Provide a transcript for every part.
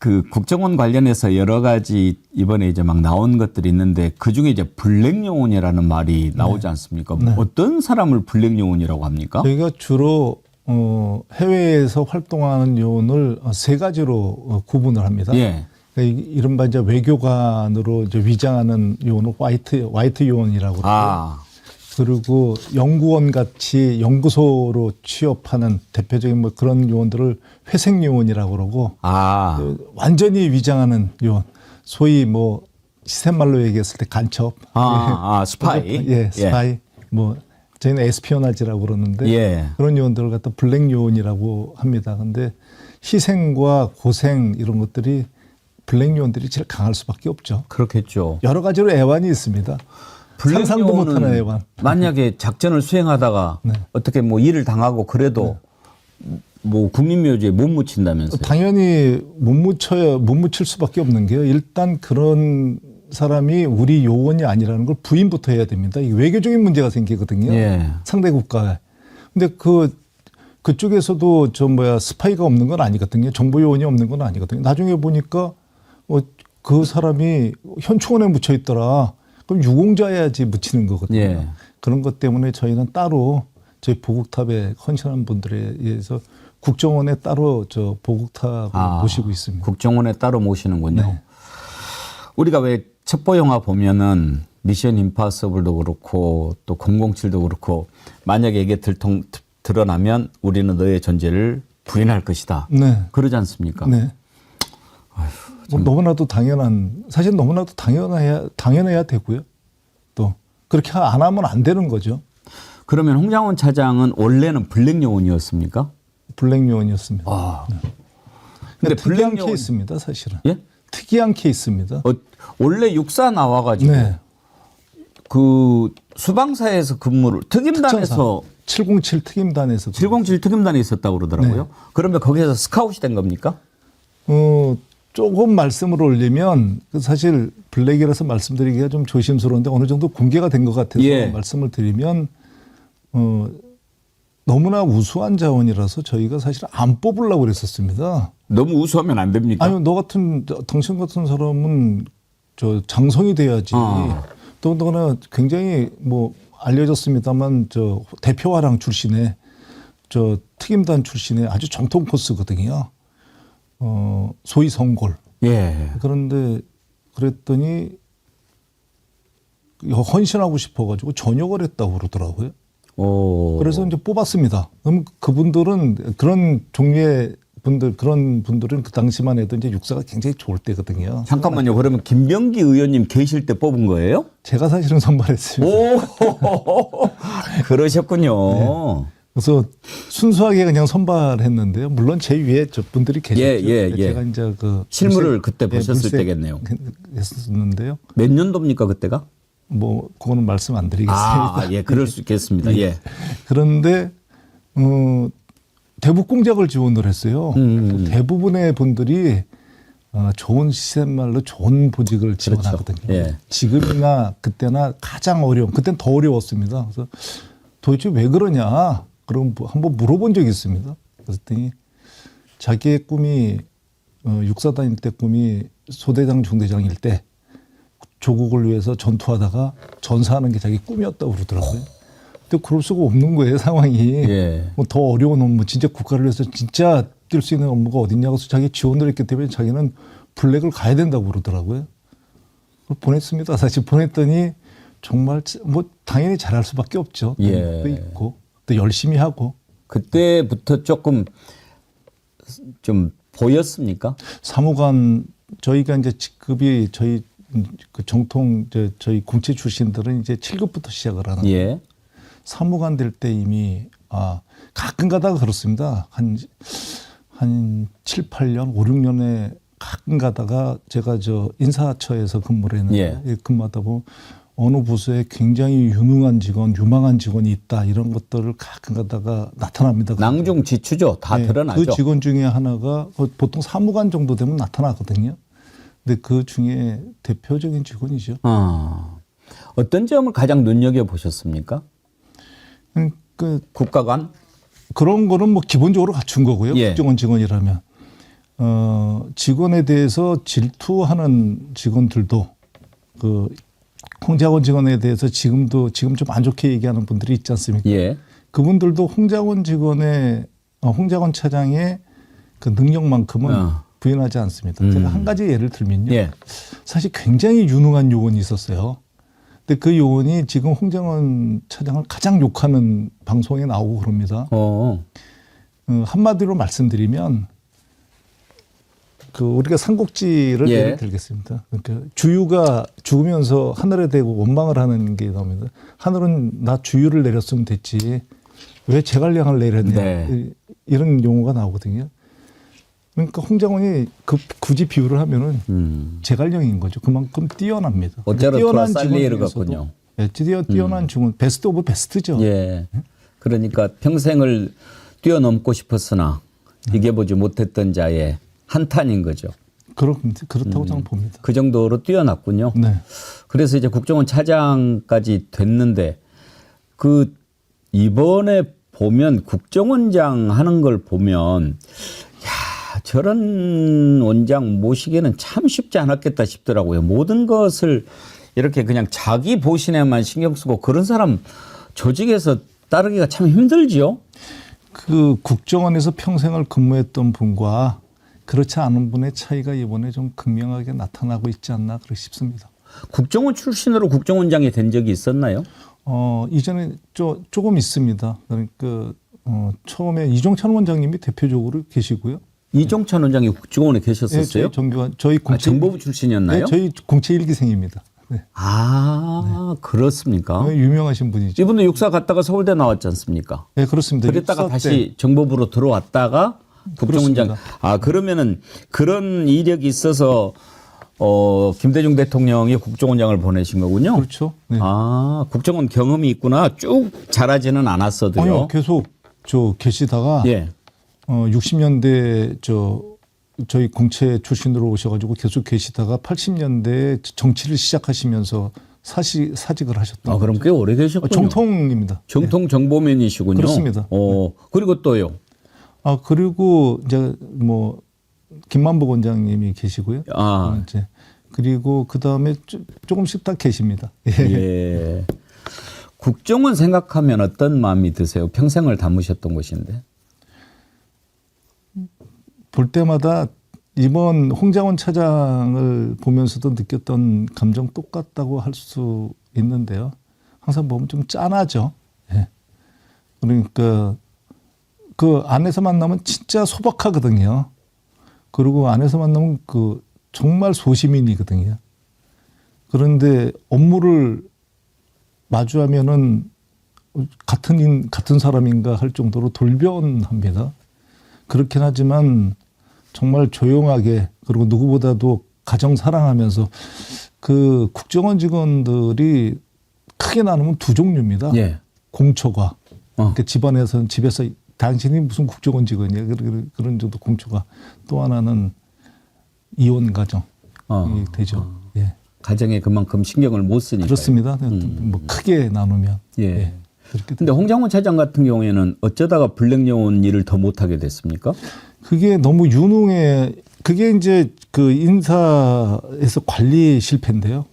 그 국정원 관련해서 여러 가지 이번에 이제 막 나온 것들이 있는데 그 중에 이제 블랙 요원이라는 말이 나오지 않습니까? 네. 어떤 사람을 블랙 요원이라고 합니까? 저희가 주로 어, 해외에서 활동하는 요원을 어, 세 가지로 어, 구분을 합니다. 예. 그러니까 이- 이른바 이제 외교관으로 이제 위장하는 요원을 화이트 화이트 요원이라고 그러고요. 아, 그리고 연구원 같이 연구소로 취업하는 대표적인 뭐 그런 요원들을 회색 요원이라고 그러고 아, 그 완전히 위장하는 요원, 소위 뭐 시샘말로 얘기했을 때 간첩, 아, 아, 스파이. 예, 스파이, 뭐 저희는 에스피오나지라고 그러는데 예. 그런 요원들을 갖다 블랙 요원이라고 합니다. 근데 희생과 고생 이런 것들이 블랙 요원들이 제일 강할 수밖에 없죠. 그렇겠죠. 여러 가지로 애환이 있습니다. 상상도 못하는 애환. 만약에 작전을 수행하다가 네. 어떻게 뭐 일을 당하고 그래도 뭐 국민묘지에 못 묻힌다면서요? 당연히 못 묻혀야 못 묻힐 수밖에 없는 게요. 일단 그런 사람이 우리 요원이 아니라는 걸 부인부터 해야 됩니다. 이게 외교적인 문제가 생기거든요. 예. 상대 국가에. 근데 그 그쪽에서도 저 뭐야 스파이가 없는 건 아니거든요. 정보 요원이 없는 건 아니거든요. 나중에 보니까 어, 그 사람이 현충원에 묻혀 있더라. 그럼 유공자여야지 묻히는 거거든요. 예. 그런 것 때문에 저희는 따로 저희 보국탑에 헌신한 분들에 의해서 국정원에 따로 저 보국탑을 아, 모시고 있습니다. 국정원에 따로 모시는군요. 네. 우리가 왜 첩보 영화 보면은 미션 임파서블도 그렇고 또 007도 그렇고 만약에 이게 들통 드- 드러나면 우리는 너의 존재를 부인할 것이다. 네. 그러지 않습니까? 네. 뭐 너무나도 당연한 사실 너무나도 당연해야 당연해야 되고요. 또 그렇게 안 하면 안 되는 거죠. 그러면 홍장원 차장은 원래는 블랙 요원이었습니까? 블랙 요원이었습니다. 아. 근데 근데 블랙 요원- 케이스입니다, 사실은. 예? 특이한 케이스입니다. 어, 원래 육사 나와 가지고 네. 그 수방사에서 근무를 특임단에서 707 특임단에서 707 특임단에 있었다고 그러더라고요. 네. 그러면 거기에서 스카웃이 된 겁니까? 어, 조금 말씀을 올리면 그 사실 블랙이라서 말씀드리기가 좀 조심스러운데 어느 정도 공개가 된 것 같아서 예. 말씀을 드리면 어, 너무나 우수한 자원이라서 저희가 사실 안 뽑으려고 그랬었습니다. 너무 우수하면 안 됩니까? 아니 너 같은 저- 당신 같은 사람은 저 장성이 돼야지. 아. 더군다나 굉장히 뭐 알려졌습니다만 저 대표화랑 출신의 저 특임단 출신의 아주 정통 코스거든요. 어 소위 성골. 예. 그런데 그랬더니 헌신하고 싶어가지고 전역을 했다고 그러더라고요. 오. 그래서 이제 뽑았습니다. 그럼 그분들은 그런 종류의 분들 그런 분들은 그 당시만 해도 이제 육사가 굉장히 좋을 때거든요. 잠깐만요. 그러면 김병기 의원님 계실 때 뽑은 거예요? 제가 사실은 선발했습니다. 오. 그러셨군요. 그래서 순수하게 그냥 선발했는데요. 물론 제 위에 저 분들이 계셨죠. 예, 예, 예. 제가 이제 그 실물을 그때 예, 보셨을 때겠네요. 했었는데요. 몇 년도입니까 그때가? 뭐 그거는 말씀 안 드리겠습니다. 아, 예, 그럴 수 있겠습니다. 예. 그런데 어, 대북 공작을 지원을 했어요. 음. 대부분의 분들이 어, 좋은 시샘말로 좋은 보직을 지원하거든요. 그렇죠. 예. 지금이나 그때나 가장 어려운 그때는 더 어려웠습니다. 그래서 도대체 왜 그러냐? 그럼 뭐 한번 물어본 적이 있습니다. 그랬더니 자기의 꿈이 어, 육사 다닐 때 꿈이 소대장 중대장일 때 조국을 위해서 전투하다가 전사하는 게 자기 꿈이었다고 그러더라고요. 근데 그럴 수가 없는 거예요 상황이. 예. 뭐더 어려운 업무, 진짜 국가를 위해서 진짜 뛸 수 있는 업무가 어딨냐고 해서 자기 지원을 했기 때문에 자기는 블랙을 가야 된다고 그러더라고요. 보냈습니다. 사실 보냈더니 정말 뭐 당연히 잘할 수밖에 없죠. 예. 또 있고 또 열심히 하고 그때부터 조금 좀 보였습니까? 사무관 저희가 이제 직급이 저희 그 정통 저 저희 공채 출신들은 이제 7급부터 시작을 하는 예. 사무관 될 때 이미 아 가끔 가다가 그렇습니다. 한 한 7, 8년, 5, 6년에 가끔 가다가 제가 저 인사처에서 근무를 했는데 예. 근무하다 보면 어느 부서에 굉장히 유능한 직원, 유망한 직원이 있다 이런 것들을 가끔 가다가 나타납니다. 낭중지추죠. 다 네, 드러나죠. 그 직원 중에 하나가 어, 보통 사무관 정도 되면 나타나거든요. 근데 그 중에 대표적인 직원이죠. 어. 어떤 점을 가장 눈여겨 보셨습니까? 음, 그 국가관? 그런 거는 뭐 기본적으로 갖춘 거고요. 예. 국정원 직원이라면. 어, 직원에 대해서 질투하는 직원들도 그 홍장원 직원에 대해서 지금도 지금 좀 안 좋게 얘기하는 분들이 있지 않습니까? 예. 그분들도 홍장원 직원의 어, 홍장원 차장의 그 능력만큼은 어. 부인하지 않습니다. 음. 제가 한 가지 예를 들면요. 예. 사실 굉장히 유능한 요원이 있었어요. 근데 그 요원이 지금 홍장원 차장을 가장 욕하는 방송에 나오고 그럽니다. 어. 어, 한마디로 말씀드리면 그 우리가 삼국지를 예. 예를 들겠습니다. 그러니까 주유가 죽으면서 하늘에 대고 원망을 하는 게 나옵니다. 하늘은 나 주유를 내렸으면 됐지 왜 제갈량을 내렸냐 네. 이- 이런 용어가 나오거든요. 그러니까 홍장원이 그 굳이 비유를 하면은 음. 제갈량인 거죠. 그만큼 뛰어납니다. 어째로 뛰어난 중에서도 같군요. 예, 뛰어 뛰어난 직원 베스트 오브 베스트죠. 예. 그러니까 평생을 뛰어넘고 싶었으나 이겨보지 못했던 자의 한탄인 거죠. 그렇 그렇다고 저는 봅니다. 그 정도로 뛰어났군요. 네. 그래서 이제 국정원 차장까지 됐는데 그 이번에 보면 국정원장 하는 걸 보면 야 저런 원장 모시기는 참 쉽지 않았겠다 싶더라고요. 모든 것을 이렇게 그냥 자기 보신에만 신경 쓰고 그런 사람 조직에서 따르기가 참 힘들지요. 그 국정원에서 평생을 근무했던 분과 그렇지 않은 분의 차이가 이번에 좀 극명하게 나타나고 있지 않나 그렇게 싶습니다. 국정원 출신으로 국정원장이 된 적이 있었나요? 어, 이전에 조, 조금 있습니다. 그러니까 어, 처음에 이종찬 원장님이 대표적으로 계시고요. 이종찬 원장이 국정원에 예, 계셨었어요? 저희 정교한 저희 아, 공채 정보부 출신이었나요? 네, 저희 공채 일기생입니다. 네. 아, 그렇습니까? 네, 유명하신 분이죠. 이분도 육사 갔다가 서울대 나왔지 않습니까? 네, 그렇습니다. 그랬다가 다시 때 정보부로 들어왔다가 국정원장. 아, 그러면은 그런 이력이 있어서 어, 김대중 대통령이 국정원장을 보내신 거군요. 그렇죠. 네. 아, 국정원 경험이 있구나. 쭉 잘하지는 않았어도요. 아니요, 계속 저 계시다가 예. 어 60년대 저 저희 공채 출신으로 오셔가지고 계속 계시다가 80년대 정치를 시작하시면서 사시 사직을 하셨던 아, 그럼 꽤 오래 어, 계셨군요. 정통입니다. 정통 정보면이시군요. 그렇습니다. 어, 그리고 또요. 아 그리고 이제 뭐 김만복 원장님이 계시고요. 아, 이제 그리고 그 다음에 조금씩 다 계십니다. 예. 예. 국정원 생각하면 어떤 마음이 드세요? 평생을 담으셨던 곳인데. 볼 때마다 이번 홍장원 차장을 보면서도 느꼈던 감정 똑같다고 할 수 있는데요. 항상 보면 좀 짠하죠. 예. 그러니까 그 안에서 만나면 진짜 소박하거든요. 그리고 안에서 만나면 그 정말 소시민이거든요. 그런데 업무를 마주하면은 같은 인, 같은 사람인가 할 정도로 돌변합니다. 그렇긴 하지만 정말 조용하게 그리고 누구보다도 가정 사랑하면서 그 국정원 직원들이 크게 나누면 두 종류입니다. 예. 공초가 어. 그 집안에서는 집에서 당신이 무슨 국정원 직원이야 그런 그런 정도 공초가 또 하나는 이혼 가정이 어. 되죠. 예. 가정에 그만큼 신경을 못 쓰니까. 그렇습니다. 뭐 크게 나누면 예. 그렇게 근데 홍장원 차장 같은 경우에는 어쩌다가 블랙요원 일을 더 못하게 됐습니까? 그게 너무 유능해. 그게 이제 그 인사에서 관리 실패인데요.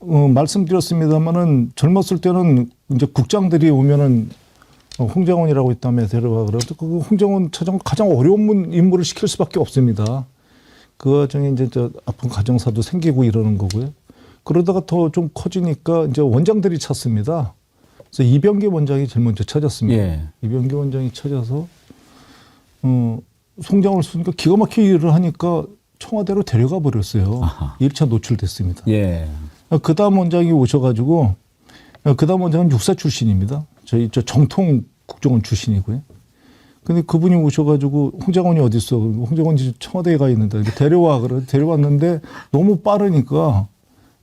어, 말씀드렸습니다만은 젊었을 때는 이제 국장들이 오면은 어, 홍장원이라고 있다며 데려와 그래서 그 홍장원 차장 가장 어려운 분- 임무를 시킬 수밖에 없습니다. 그 와중에 이제 저 아픈 가정사도 생기고 이러는 거고요. 그러다가 더 좀 커지니까 이제 원장들이 찾습니다. 그래서 이병기 원장이 제일 먼저 찾았습니다. 예. 이병기 원장이 찾아서 어, 송장을 쓰니까 기가 막히게 일을 하니까 청와대로 데려가 버렸어요. 아하. 1차 노출됐습니다. 예. 그 다음 원장이 오셔가지고 그 다음 원장은 육사 출신입니다. 저희 저 정통 국정원 출신이고요. 근데 그분이 오셔가지고 홍장원이 어디 있어? 홍장원이 지금 청와대에 가 있는데 데려와 그래 데려왔는데 너무 빠르니까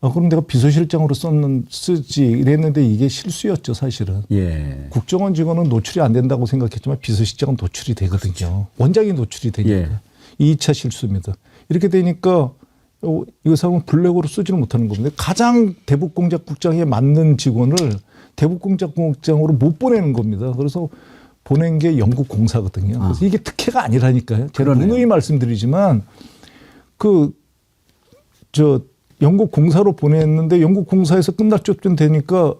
아, 그럼 내가 비서실장으로 썼는 쓰지 이랬는데 이게 실수였죠 사실은. 예. 국정원 직원은 노출이 안 된다고 생각했지만 비서실장은 노출이 되거든요. 원장이 노출이 되니까. 예. 이 2차 실수입니다. 이렇게 되니까 어, 이거 사람은 블랙으로 쓰지를 못하는 겁니다. 가장 대북공작국장에 맞는 직원을 대북공작국장으로 못 보내는 겁니다. 그래서 보낸 게 영국 공사거든요. 그래서 이게 특혜가 아니라니까요. 제가. 누누이 말씀드리지만 그 저 영국 공사로 보냈는데 영국 공사에서 끝날 쯤 되니까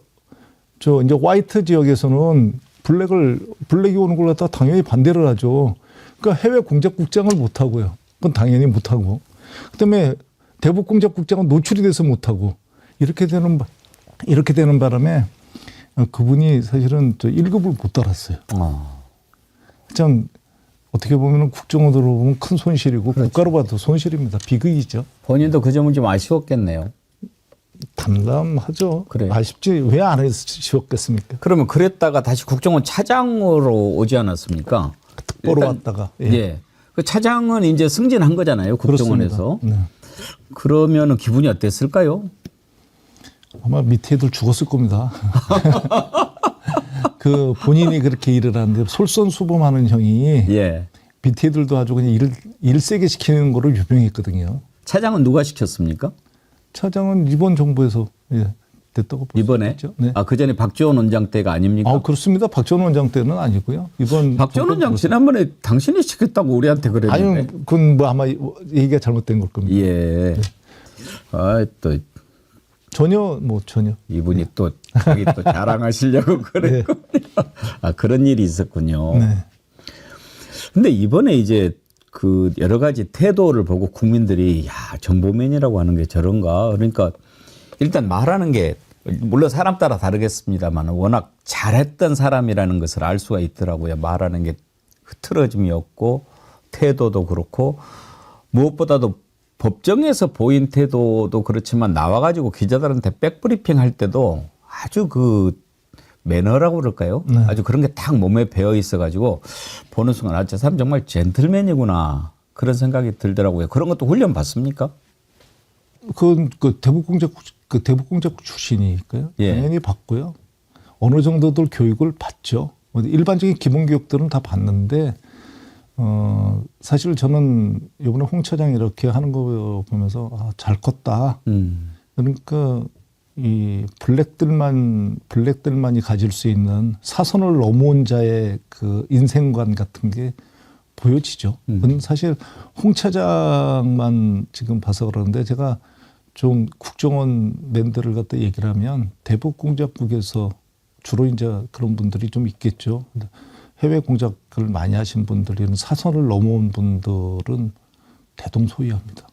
저 이제 화이트 지역에서는 블랙을 블랙이 오는 걸 갖다 가 당연히 반대를 하죠. 그러니까 해외 공작 국장을 못 하고요. 그건 당연히 못 하고. 그다음에 대북 공작 국장은 노출이 돼서 못 하고 이렇게 되는 바- 이렇게 되는 바람에 어, 그분이 사실은 저 1급을 못 달았어요. 어. 참 어떻게 보면 국정원으로 보면 큰 손실이고 국가로 봐도 손실입니다. 비극이죠. 본인도 그 점은 좀 아쉬웠겠네요. 담담하죠. 그래요. 아쉽지 왜 안 해주셨겠습니까? 그러면 그랬다가 다시 국정원 차장으로 오지 않았습니까? 특보로 왔다가 예. 그 차장은 이제 승진한 거잖아요. 국정원에서. 그렇습니다. 네. 그러면은 기분이 어땠을까요? 아마 밑에 애들 죽었을 겁니다. 그 본인이 그렇게 일을 하는데 솔선수범하는 형이 예. 밑에 애들도 아주 그냥 일을 일 세게 시키는 거로 유명했거든요. 차장은 누가 시켰습니까? 차장은 이번 정부에서 예, 됐다고 볼수 이번에? 있죠. 네. 아, 그 전에 박지원 원장 때가 아닙니까? 아, 그렇습니다. 박전 원장 때는 아니고요. 이번 박지원 원장 지난번에 당신이 시켰다고 우리한테 그랬는데. 아니 그건 뭐 아마 얘기가 잘못된 걸 겁니다. 예. 아, 또 전혀 뭐 전혀. 이분이 또 자기 또 자랑하시려고 그랬군요. 아, 그런 일이 있었군요. 네. 근데 이번에 이제 그 여러 가지 태도를 보고 국민들이 야 정보면이라고 하는 게 저런가 그러니까 일단 말하는 게 물론 사람 따라 다르겠습니다만 워낙 잘했던 사람이라는 것을 알 수가 있더라고요 말하는 게 흐트러짐이 없고 태도도 그렇고 무엇보다도 법정에서 보인 태도도 그렇지만 나와가지고 기자들한테 백브리핑 할 때도 아주 그 매너라고 그럴까요? 네. 아주 그런 게 딱 몸에 배어 있어가지고 보는 순간 아, 저 사람 정말 젠틀맨이구나 그런 생각이 들더라고요. 그런 것도 훈련 받습니까? 그건 그 대북공작 그 대북공작 출신이니까요. 예. 당연히 받고요. 어느 정도들 교육을 받죠. 뭐 일반적인 기본 교육들은 다 받는데 어 사실 저는 이번에 홍 차장 이렇게 하는 거 보면서 아, 잘 컸다. 음. 그러니까 이 블랙들만 블랙들만이 가질 수 있는 사선을 넘어온 자의 그 인생관 같은 게 보여지죠. 그건 사실 홍 차장만 지금 봐서 그러는데 제가 좀 국정원 맨들을 갖다 얘기를 하면 대북 공작국에서 주로 이제 그런 분들이 좀 있겠죠. 해외 공작을 많이 하신 분들이 사선을 넘어온 분들은 대동소이합니다.